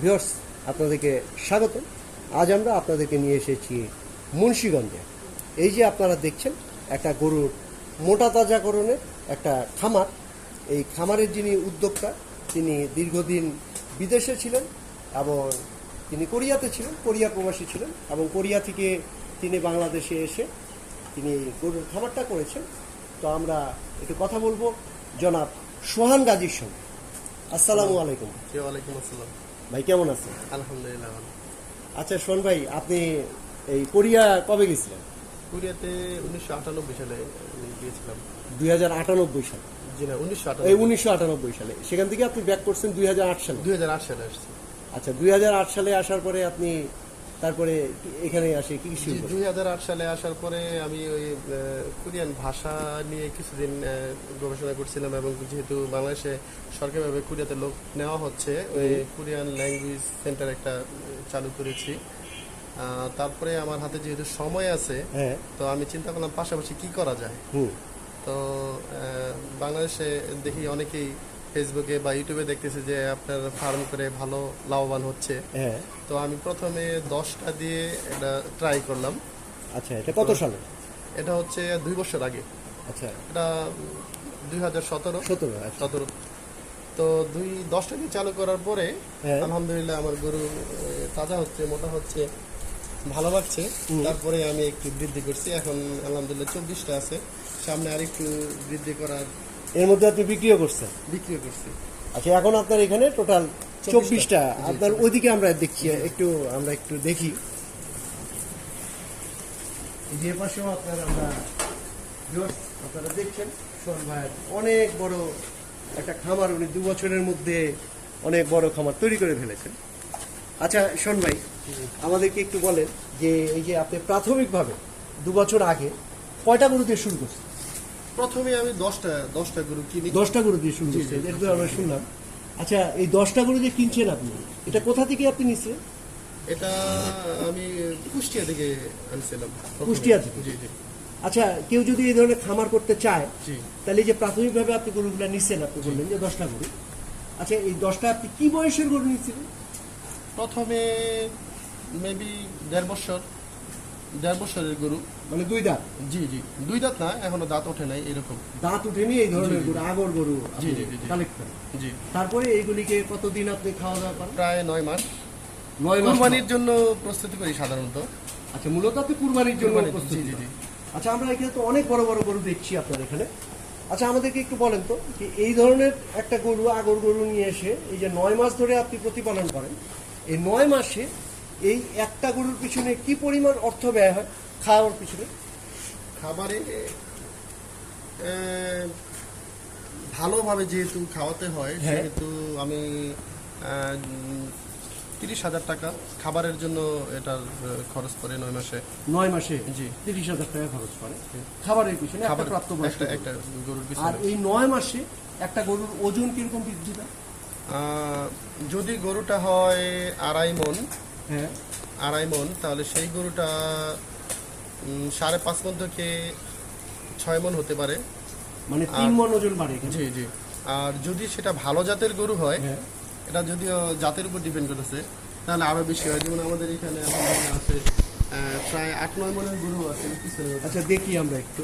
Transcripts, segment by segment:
Viewers, আপনাদেরকে স্বাগত। আজ আমরা আপনাদেরকে নিয়ে এসেছি মুন্সীগঞ্জে। এই যে আপনারা দেখছেন, একটা গরুর মোটা তাজাকরণের একটা খামার। এই খামারের যিনি উদ্যোক্তা, তিনি দীর্ঘদিন বিদেশে ছিলেন এবং তিনি কোরিয়াতে ছিলেন, কোরিয়া প্রবাসী ছিলেন এবং কোরিয়া থেকে তিনি বাংলাদেশে এসে তিনি গরুর খামারটা করেছেন। তো আমরা একটু কথা বলব জনাব সোহান গাজীর সঙ্গে। আসসালামু আলাইকুম। ওয়ালাইকুম আসসালাম। ভাই কেমন আছেন? আলহামদুলিল্লাহ ভালো। আচ্ছা শোন ভাই আপনি এই কোরিয়া কবে গেছিলেন? কোরিয়াতে উনিশশো আটানব্বই সালে আমি গিয়েছিলাম। দুই হাজার আটানব্বই সালে। জি না উনিশশো এই উনিশশো আটানব্বই সালে। সেখান থেকে আপনি ব্যাক করছেন দুই হাজার আট সালে। দুই হাজার আট সালে আসছি। আচ্ছা দুই হাজার আট সালে আসার পরে আপনি তারপরে এখানে আসে কি কি শুরু দুই হাজার আট সালে আসার পরে আমি ওই কোরিয়ান ভাষা নিয়ে কিছুদিন গবেষণা করছিলাম এবং যেহেতু বাংলাদেশে সরকারিভাবে কোরিয়াতে লোক নেওয়া হচ্ছে ওই কোরিয়ান ল্যাঙ্গুয়েজ সেন্টার একটা চালু করেছি। তারপরে আমার হাতে যেহেতু সময় আছে হ্যাঁ। তো আমি চিন্তা করলাম পাশাপাশি কি করা যায়? তো বাংলাদেশে দেখি অনেকেই ফেসবুকে বা ইউটিউবে দেখতেছে যে আপনার ফার্ম করে ভালো লাভবান হচ্ছে। হ্যাঁ। তো আমি প্রথমে দশটা দিয়ে এটা ট্রাই করলাম। আচ্ছা এটা কত সালে? এটা হচ্ছে দুই বছর আগে। আচ্ছা। এটা দুই হাজার সতেরো। সতেরো আচ্ছা। সতেরো। তো দুই দশটা দিয়ে চালু করার পরে হ্যাঁ। আলহামদুলিল্লাহ আমার গরু তাজা হচ্ছে মোটা হচ্ছে ভালো লাগছে। তারপরে আমি একটু বৃদ্ধি করছি। এখন আলহামদুলিল্লাহ চব্বিশটা আছে। সামনে আরেকটু বৃদ্ধি করার এর মধ্যে আপনি বিক্রিও করছেন? বিক্রিও করছি। আচ্ছা এখন আপনার এখানে টোটাল চব্বিশটা। আপনার ওইদিকে আমরা দেখছি একটু আমরা একটু দেখি। যে পাশেও আপনার আমরা আপনারা দেখছেন সোহান ভাইয়ের অনেক বড় একটা খামার। উনি দু বছরের মধ্যে অনেক বড় খামার তৈরি করে ফেলেছেন। আচ্ছা শোন ভাই আমাদেরকে একটু বলেন যে এই যে আপনি প্রাথমিকভাবে দু বছর আগে কয়টা গরু দিয়ে শুরু করছেন? প্রথমে আমি দশটা দশটা গরু কিনি। দশটা গরু দিয়ে শুরু করছেন এটা আমরা শুনলাম। আচ্ছা এই দশটা গরু যে কিনছেন আপনি? এটা কোথা থেকে আপনি নিচ্ছেন এটা আমি কুষ্টিয়া থেকে আনছিলাম। কুষ্টিয়া থেকে? জি জি। আচ্ছা কেউ যদি এই ধরনের খামার করতে চায় তাহলে যে প্রাথমিকভাবে আপনি গরুগুলো নিচ্ছেন আপনি বললেন যে দশটা গরু। আচ্ছা এই দশটা আপনি কি বয়সের গরু নিচ্ছিলেন প্রথমে মেবি দেড় বছর। দেড় বছরের গরু। মানে দুই দাঁত? জি জি। দুই দাঁত না এখনও দাঁত ওঠে নাই এরকম। দাঁত উঠেনি এই ধরনের গরু আগর গরু জি, জি, জি, তারপরে এইগুলিকে কতদিন আপনি খাওয়া দাওয়া করেন? প্রায় নয় মাস। নয় মাস কুরবানির জন্য প্রস্তুতি করি সাধারণত। আচ্ছা মূলত আপনি কুরবানির জন্য প্রস্তুতি জি, জি, জি। আচ্ছা আমরা এখানে তো অনেক বড় বড় গরু দেখছি আপনার এখানে। আচ্ছা আমাদেরকে একটু বলেন তো যে এই ধরনের একটা গরু আগর গরু নিয়ে এসে এই যে নয় মাস ধরে আপনি প্রতিপালন করেন এই নয় মাসে এই একটা গরুর পিছনে কি পরিমাণ অর্থ ব্যয় হয়? খাওয়ার পিছনে? খাবারে ভালোভাবে যেহেতু খাওয়াতে হয় হ্যাঁ। সেহেতু আমি তিরিশ হাজার টাকা খাবারের জন্য এটার খরচ পড়ে নয় মাসে। নয় মাসে? জি। তিরিশ হাজার টাকা খরচ করে। খাবারের পিছনে খাবার প্রাপ্তবয়স্ক একটা গরু। একটা গরুর আর পিছনে এই নয় মাসে একটা গরুর ওজন কীরকম বৃদ্ধি পায়? যদি গরুটা হয় আড়াই মন হ্যাঁ। আড়াই মন তাহলে সেই গরুটা সাড়ে পাঁচ মন থেকে ছয় মন হতে পারে। মানে তিন মন ওজন বাড়ে জি জি। আর যদি সেটা ভালো জাতের গরু হয় হ্যাঁ। এটা যদিও জাতের উপর ডিপেন্ড করতেছে তাহলে আরও বেশি হয়। যেমন আমাদের এখানে আছে প্রায় আট নয় মনের গরু আছে। আচ্ছা দেখি আমরা একটু।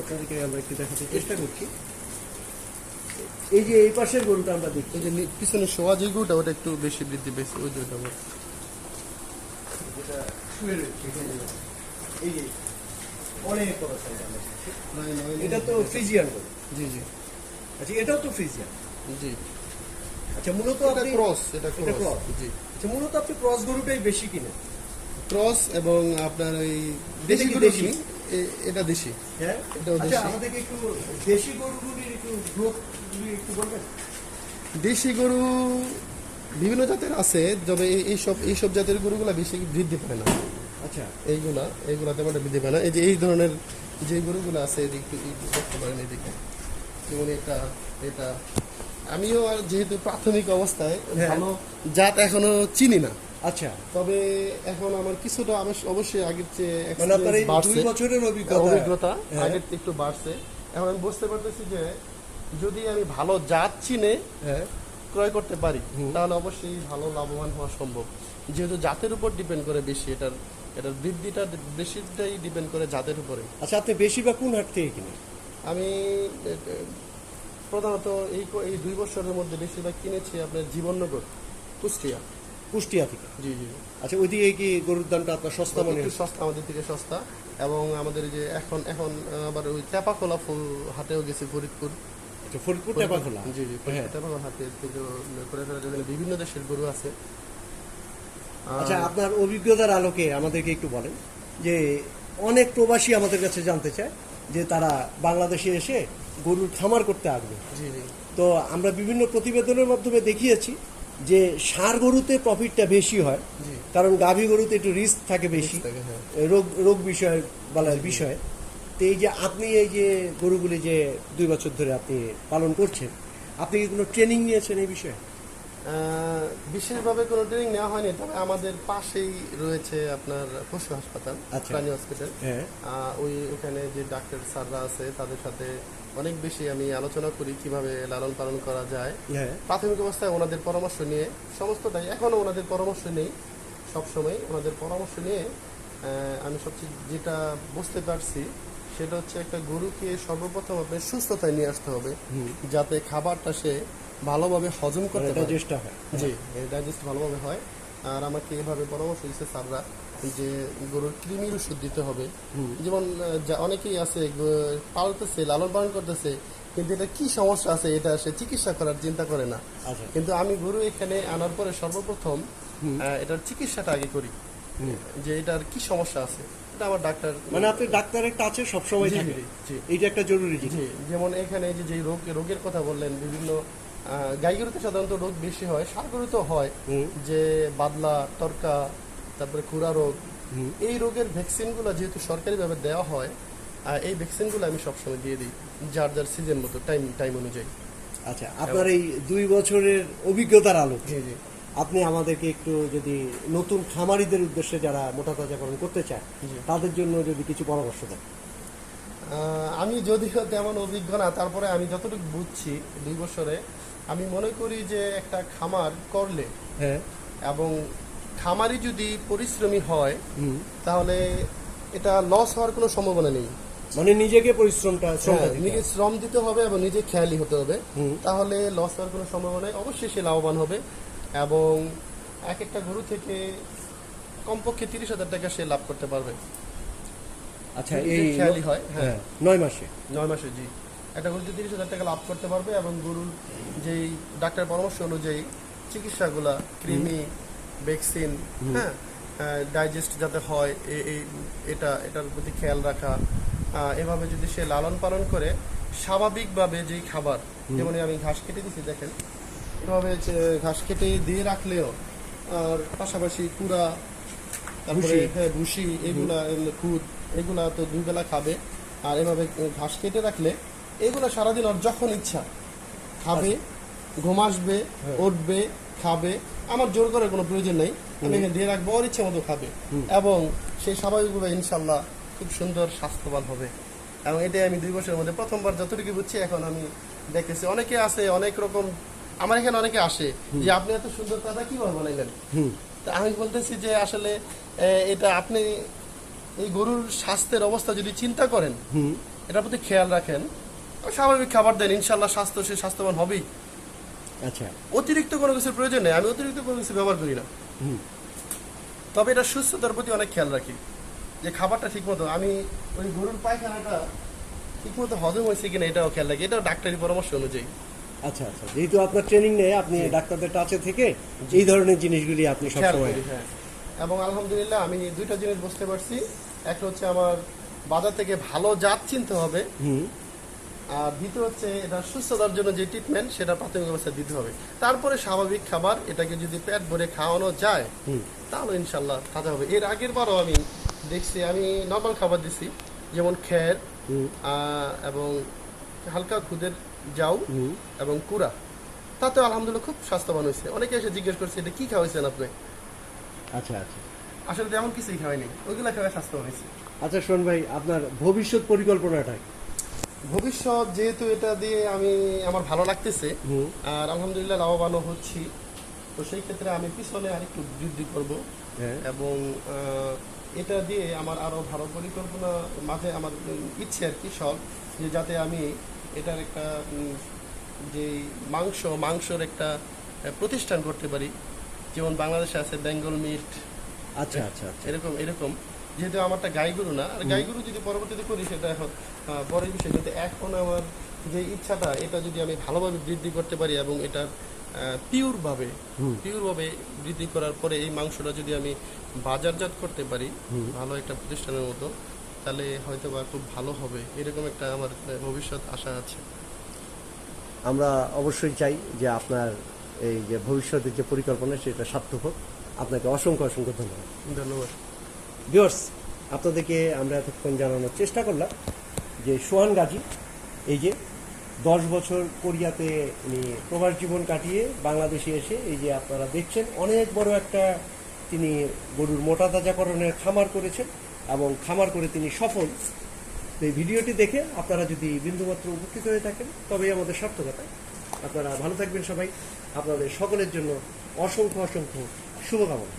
আপনাদেরকে আমরা একটু দেখাতে চেষ্টা করছি। এই যে এই পাশের গরুটা আমরা দেখছি। এই যে পিছনে শোয়া যে গরুটা ওটা একটু বেশি বৃদ্ধি পেয়েছে ওই আমার। যেটা এখানে। এই যে অনেক বড় size আমরা দেখছি। প্রায় নয় মণ। এটা তো ফ্রিজিয়ান জি জি। আচ্ছা এটাও তো ফ্রিজিয়ান। জি। আচ্ছা মূলত আপনি ক্রস এটা ক্রস জি। আচ্ছা মূলত আপনি ক্রস গরুটাই বেশি কিনেন। ক্রস এবং আপনার ওই দেশি গরু এটা দেশি। হ্যাঁ? এটাও আচ্ছা দেশি। আমাদেরকে একটু দেশি গরুগুলির একটু একটু বলবেন। দেশি গরু বিভিন্ন জাতের আছে তবে এই- এইসব এইসব জাতের গরুগুলা বেশি বৃদ্ধি পায় না। আচ্ছা। এইগুলা এইগুলা তেমন বৃদ্ধি পায় না। এই যে এই ধরনের যে গরুগুলো আছে এদিক এদিক দেখতে পারেন এদিকে। যেমন এটা এটা। আমিও আর যেহেতু প্রাথমিক অবস্থায় হ্যাঁ। ভালো জাত এখনও চিনি না। আচ্ছা তবে এখন আমার কিছুটা অবশ্য- অবশ্যই আগের চেয়ে মানে আপনার এই দুই বছরের অভিজ্ঞতা অভিজ্ঞতা হ্যাঁ। আগের একটু বাড়ছে। এখন আমি বুঝতে পারতেছি যে যদি আমি ভালো জাত চিনে হ্যাঁ। ক্রয় করতে পারি তাহলে অবশ্যই ভালো লাভবান হওয়া সম্ভব। যেহেতু জাতের উপর ডিপেন্ড করে বেশি এটার এটার বৃদ্ধিটা বেশিটাই ডিপেন্ড করে জাতের উপরে। আচ্ছা আপনি বেশিরভাগ কোন হাট থেকে কিনেন? আমি প্রধানত এই এই দুই বছরের মধ্যে বেশিরভাগ কিনেছি আপনার জীবননগর কুষ্টিয়া। কুষ্টিয়া থেকে। জি জি। আচ্ছা ওইদিকে কি গরুর দামটা আপনার সস্তা মনে হয় সস্তা আমাদের থেকে সস্তা। এবং আমাদের যে এখন এখন আবার ওই চাপাকোলা ফুল হাটেও গেছি ফরিদপুর। আচ্ছা, ফরিদপুর টেপা খোলা জি জি হ্যাঁ। চাপাকোলা হাটে কিন্তু করে বিভিন্ন দেশের গরু আছে। আচ্ছা আপনার অভিজ্ঞতার আলোকে আমাদেরকে একটু বলেন যে অনেক প্রবাসী আমাদের কাছে জানতে চায় যে তারা বাংলাদেশে এসে গরুর খামার করতে আগ্রহী। জি জি। তো আমরা বিভিন্ন প্রতিবেদনের মাধ্যমে দেখিয়েছি যে সার গরুতে প্রফিটটা বেশি হয়। কারণ গাভী গরুতে একটু রিস্ক থাকে বেশি হ্যাঁ। রোগ রোগ বিষয় বলার বিষয় তো এই যে আপনি এই যে গরুগুলি যে দুই বছর ধরে আপনি পালন করছেন আপনি কি কোনো ট্রেনিং নিয়েছেন এই বিষয়ে বিশেষভাবে কোনো ট্রেনিং নেওয়া হয়নি তবে আমাদের পাশেই রয়েছে আপনার পশু হাসপাতাল আচ্ছা। প্রাণী হসপিটাল হ্যাঁ ওই ওখানে যে ডাক্তার স্যাররা আছে তাদের সাথে অনেক বেশি আমি আলোচনা করি কীভাবে লালন পালন করা যায়। হ্যাঁ। প্রাথমিক অবস্থায় ওনাদের পরামর্শ নিয়ে সমস্তটাই এখনও ওনাদের পরামর্শ নেই সবসময় ওনাদের পরামর্শ নিয়ে আমি সবচেয়ে যেটা বুঝতে পারছি সেটা হচ্ছে একটা গরুকে সর্বপ্রথম আপনার সুস্থতায় নিয়ে আসতে হবে যাতে খাবারটা সে ভালোভাবে হজম করতে চেষ্টা হয়। জি ডাইজেস্ট ভালোভাবে হয়। আর আমাকে এভাবে পরামর্শ দিচ্ছে স্যাররা। যে গরুর কৃমির ওষুধ দিতে হবে। যেমন অনেকেই আছে পালতেছে লালন পালন করতেছে কিন্তু এটা কি সমস্যা আছে এটা সে চিকিৎসা করার চিন্তা করে না। আচ্ছা। কিন্তু আমি গরু এখানে আনার পরে সর্বপ্রথম এটার চিকিৎসাটা আগে করি। যে এটার কি সমস্যা আছে এটা আমার ডাক্তার মানে আপনি ডাক্তারের কাছে সবসময় থাকেন। এইটা একটা জরুরি যেমন এখানে যে যে রোগ রোগের কথা বললেন বিভিন্ন গাই গরুতে সাধারণত রোগ বেশি হয় ষাঁড় গরুতেও হয়। যে বাদলা তরকা তারপরে খুরা রোগ। এই রোগের ভ্যাকসিনগুলো যেহেতু সরকারিভাবে দেওয়া হয় এই ভ্যাকসিনগুলো আমি সবসময় দিয়ে দিই যার যার সিজন মতো টাইম টাইম অনুযায়ী। আচ্ছা আপনার এই দুই বছরের অভিজ্ঞতার আলোকে। আপনি আমাদেরকে একটু যদি নতুন খামারিদের উদ্দেশ্যে যারা মোটা তাজাকরণ করতে চায় তাদের জন্য যদি কিছু পরামর্শ দেন। আমি যদিও তেমন অভিজ্ঞ না তারপরে আমি যতটুকু বুঝছি দুই বছরে আমি মনে করি যে একটা খামার করলে হ্যাঁ। এবং খামারি যদি পরিশ্রমী হয় তাহলে এটা লস হওয়ার কোনো সম্ভাবনা নেই। মানে নিজেকে পরিশ্রমটা শ্রমটা হ্যাঁ, নিজে শ্রম দিতে হবে এবং নিজে খেয়ালি হতে হবে। তাহলে লস হওয়ার কোনো সম্ভাবনা নেই। অবশ্যই সে লাভবান হবে এবং এক একটা গরু থেকে কমপক্ষে তিরিশ হাজার টাকা সে লাভ করতে পারবে। আচ্ছা এই খেয়ালি হয়, হ্যাঁ। হ্যাঁ নয় মাসে? নয় মাসে জি। একটা গরু তিরিশ হাজার টাকা লাভ করতে পারবে এবং গরুর যেই ডাক্তার পরামর্শ অনুযায়ী চিকিৎসাগুলা কৃমি ভ্যাকসিন হ্যাঁ? ডাইজেস্ট যাতে হয় এই এটা এটার প্রতি খেয়াল রাখা। এভাবে যদি সে লালন পালন করে স্বাভাবিকভাবে যেই খাবার যেমন আমি ঘাস কেটে দিচ্ছি দেখেন এভাবে ঘাস কেটে দিয়ে রাখলেও আর পাশাপাশি কুড়া তারপরে ভুসি। হ্যাঁ ভুসি এগুলা এগুলো খুদ এগুলা তো দুবেলা খাবে। আর এভাবে ঘাস কেটে রাখলে এগুলো সারাদিন ওর যখন ইচ্ছা খাবে ঘুম আসবে উঠবে খাবে আমার জোর করার কোনো প্রয়োজন নেই। আমি এখানে দিয়ে রাখব ওর ইচ্ছে মতো খাবে। এবং সেই স্বাভাবিকভাবে ইনশাল্লাহ খুব সুন্দর স্বাস্থ্যবান হবে। এবং এটাই আমি দুই বছরের মধ্যে প্রথমবার যতটুকু বুঝছি এখন আমি দেখেছি অনেকে আছে অনেক রকম আমার এখানে অনেকে আসে যে আপনি এত সুন্দর কাদা কীভাবে বানাইলেন? তা আমি বলতেছি যে আসলে এটা আপনি এই গরুর স্বাস্থ্যের অবস্থা যদি চিন্তা করেন এটার প্রতি খেয়াল রাখেন স্বাভাবিক খাবার দেন ইনশাল্লাহ স্বাস্থ্য সে স্বাস্থ্যবান হবেই। আচ্ছা। অতিরিক্ত কোনো কিছুর প্রয়োজন নেই আমি অতিরিক্ত কোনো কিছু ব্যবহার করি না। তবে এটা সুস্থতার প্রতি অনেক খেয়াল রাখি যে খাবারটা ঠিকমতো আমি ওই গরুর পায়খানাটা ঠিকমতো হজম হয়েছে কিনা এটাও খেয়াল রাখি এটাও ডাক্তারি পরামর্শ অনুযায়ী। আচ্ছা আচ্ছা। যেহেতু আপনার ট্রেনিং নেই আপনি ডাক্তারদের কাছে থেকে এই ধরনের জিনিসগুলি আপনি সবসময় হ্যাঁ। এবং আলহামদুলিল্লাহ আমি দুইটা জিনিস বুঝতে পারছি। একটা হচ্ছে আমার বাজার থেকে ভালো জাত চিনতে হবে। আর দ্বিতীয় হচ্ছে এটা সুস্থতার জন্য যে ট্রিটমেন্ট সেটা প্রাথমিক অবস্থায় দিতে হবে। তারপরে স্বাভাবিক খাবার এটাকে যদি পেট ভরে খাওয়ানো যায় তাহলে ইনশাল্লাহ তাজা হবে। এর আগের বারও আমি দেখছি আমি নর্মাল খাবার দিছি যেমন খের এবং হালকা খুদের হুম। এবং কুড়া। তাতে আলহামদুলিল্লাহ খুব স্বাস্থ্যবান হয়েছে। অনেকে এসে জিজ্ঞেস করছে এটা কি খাওয়াইছেন আপনি? আচ্ছা আচ্ছা। আসলে তেমন কিছুই খাওয়াইনি। ওইগুলা খাওয়া স্বাস্থ্য হয়েছে। আচ্ছা শোন ভাই আপনার ভবিষ্যৎ পরিকল্পনাটা? ভবিষ্যৎ যেহেতু এটা দিয়ে আমি আমার ভালো লাগতেছে আর আলহামদুলিল্লাহ লাভবানও হচ্ছি। তো সেই ক্ষেত্রে আমি পিছনে আরেকটু বৃদ্ধি করব। হ্যাঁ। এবং এটা দিয়ে আমার আরও ভালো পরিকল্পনা মাঝে আমার ইচ্ছে আর কি সব যে যাতে আমি এটার একটা যে মাংস মাংসর একটা প্রতিষ্ঠান করতে পারি। যেমন বাংলাদেশে আছে বেঙ্গল মিট। আচ্ছা আচ্ছা আচ্ছা। এরকম এরকম। যেহেতু আমারটা গাই গরু না আর গাই গরু যদি পরবর্তীতে করি সেটা এখন পরের বিষয় কিন্তু এখন আমার যে ইচ্ছাটা এটা যদি আমি ভালোভাবে বৃদ্ধি করতে পারি এবং এটা পিওর ভাবে হুম। পিওর বৃদ্ধি করার পরে এই মাংসটা যদি আমি বাজারজাত করতে পারি ভালো একটা প্রতিষ্ঠানের মতো তাহলে হয়তো বা খুব ভালো হবে। এরকম একটা আমার ভবিষ্যৎ আশা আছে। আমরা অবশ্যই চাই যে আপনার এই যে ভবিষ্যতের যে পরিকল্পনা সেটা সার্থক হোক। আপনাকে অসংখ্য অসংখ্য ধন্যবাদ। ধন্যবাদ। ভিউয়ার্স, আপনাদেরকে আমরা এতক্ষণ জানানোর চেষ্টা করলাম যে সোহান গাজী, এই যে দশ বছর কোরিয়াতে উনি প্রবাস জীবন কাটিয়ে বাংলাদেশে এসে এই যে আপনারা দেখছেন, অনেক বড় একটা তিনি গরুর মোটা তাজাকরণের খামার করেছেন এবং খামার করে তিনি সফল। তো এই ভিডিওটি দেখে আপনারা যদি বিন্দুমাত্র উপকৃত হয়ে থাকেন, তবেই আমাদের সার্থকতা। আপনারা ভালো থাকবেন সবাই। আপনাদের সকলের জন্য অসংখ্য অসংখ্য শুভকামনা।